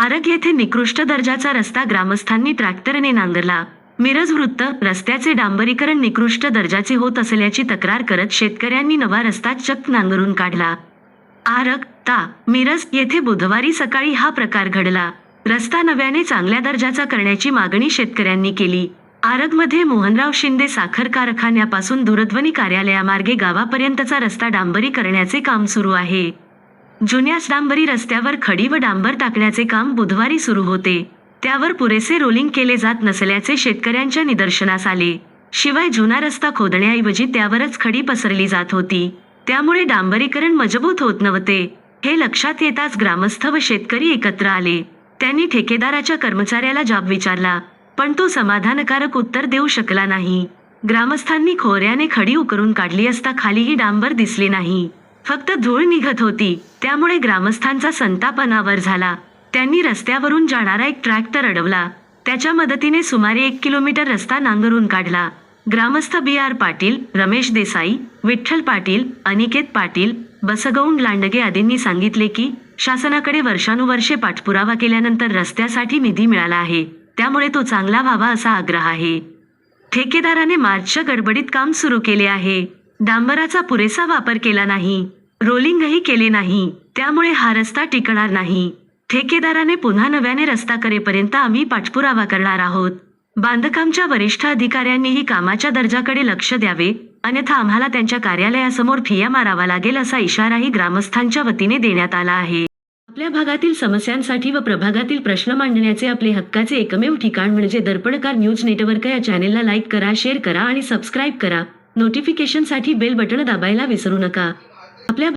आरग येथे निकृष्ट दर्जाचा रस्ता ग्रामस्थांनी ट्रॅक्टरने नांगरला. मिरज वृत्त रस्त्याचे डांबरीकरण निकृष्ट दर्जाचे होत असल्याची तक्रार करत शेतकऱ्यांनी नवा रस्ता चक्क नांगरून काढला. आरग ता मिरज येथे बुधवारी सकाळी हा प्रकार घडला. रस्ता नव्याने चांगल्या दर्जाचा करण्याची मागणी शेतकऱ्यांनी केली. आरगमध्ये मोहनराव शिंदे साखर कारखान्यापासून दूरध्वनी कार्यालयामार्गे गावापर्यंतचा रस्ता डांबरी करण्याचे काम सुरू आहे. जुन्याच डांबरी रस्त्यावर खडी व डांबर टाकण्याचे काम बुधवारी सुरू होते. त्यावर पुरेसे रोलिंग केले जात नसल्याचे शेतकऱ्यांच्या निदर्शनास आले. शिवाय जुना रस्ता खोदण्याऐवजी त्यावरच खडी पसरली जात होती. त्यामुळे डांबरीकरण मजबूत होत नव्हते. हे लक्षात येताच ग्रामस्थ व शेतकरी एकत्र आले. त्यांनी ठेकेदाराच्या कर्मचाऱ्याला जाब विचारला पण तो समाधानकारक उत्तर देऊ शकला नाही. ग्रामस्थांनी खोऱ्याने खडी उकरून काढली असता खालीही डांबर दिसले नाही. फक्त धूळ निघत होती. त्यामुळे ग्रामस्थांचा संताप अनावर झाला. त्यांनी रस्त्यावरून जाणारा एक ट्रॅक्टर अडवला. त्याच्या मदतीने सुमारे एक किलोमीटर रस्ता नांगरून काढला. ग्रामस्थ बी आर पाटील रमेश देसाई विठ्ठल पाटील अनिकेत पाटील बसगौंड लांडगे आदींनी सांगितले की शासनाकडे वर्षानुवर्षे पाठपुरावा केल्यानंतर रस्त्यासाठी निधी मिळाला आहे. त्यामुळे तो चांगला व्हावा असा आग्रह आहे. ठेकेदाराने मार्चच्या गडबडीत काम सुरू केले आहे. डांबराचा पुरेसा वापर केला नाही. रोलिंगही केले नाही. त्यामुळे हा रस्ता टिकणार नाही. ठेकेदाराने पुन्हा नव्याने रस्ता करेपर्यंत आम्ही पाठपुरावा करणार आहोत. बांधकामच्या वरिष्ठ अधिकाऱ्यांनीही कामाच्या दर्जाकडे लक्ष द्यावे अन्यथा आम्हाला त्यांच्या कार्यालयासमोर फिया मारावा लागेल असा इशाराही ग्रामस्थांच्या वतीने देण्यात आला आहे. आपल्या भागातील समस्यांसाठी व प्रभागातील प्रश्न मांडण्याचे आपले हक्काचे एकमेव ठिकाण म्हणजे दर्पणकार न्यूज नेटवर्क या चॅनेलला लाईक करा शेअर करा आणि सबस्क्राईब करा. नोटिफिकेशनसाठी बेल बटण दाबायला विसरू नका. आपल्या